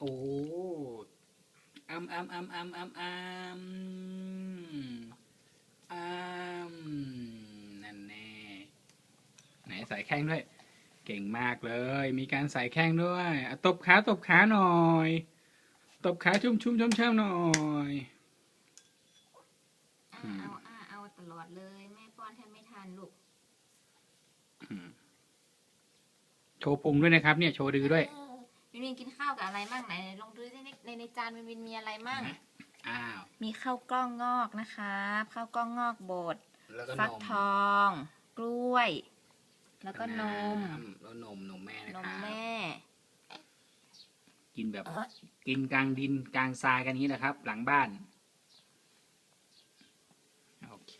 โอ้อัมอัมอัมอัมอัมอัมอัมนั่นแน่ไหนใส่แข้งด้วย เก่งมากเลย มีการใส่แข้งด้วยอะตบขาตบขาหน่อย ตบขาชุ่มชุ่มช่ำช่ำหน่อยอ่าเอาอ่าเอาตลอดเลยแม่ป้อนแทบไม่ทันลูกอืมโชว์พุงด้วยนะครับ เนี่ยโชว์ดือด้วยเออ วินวินกินข้าวกับอะไรมั่งไหนลองดูสิในในในจานวินวินมีอะไรมั่งอ้าว มีข้าวกล้องงอกนะคะข้าวกล้องงอกบดแล้วก็ฟันกมทอง กล้วย แล้วก็นมแล้วนมนมแม่นะนคมรับแม่ กินแบบ กินกลางดินกลางทรายกันนี้นะครับ หลังบ้าน โอเค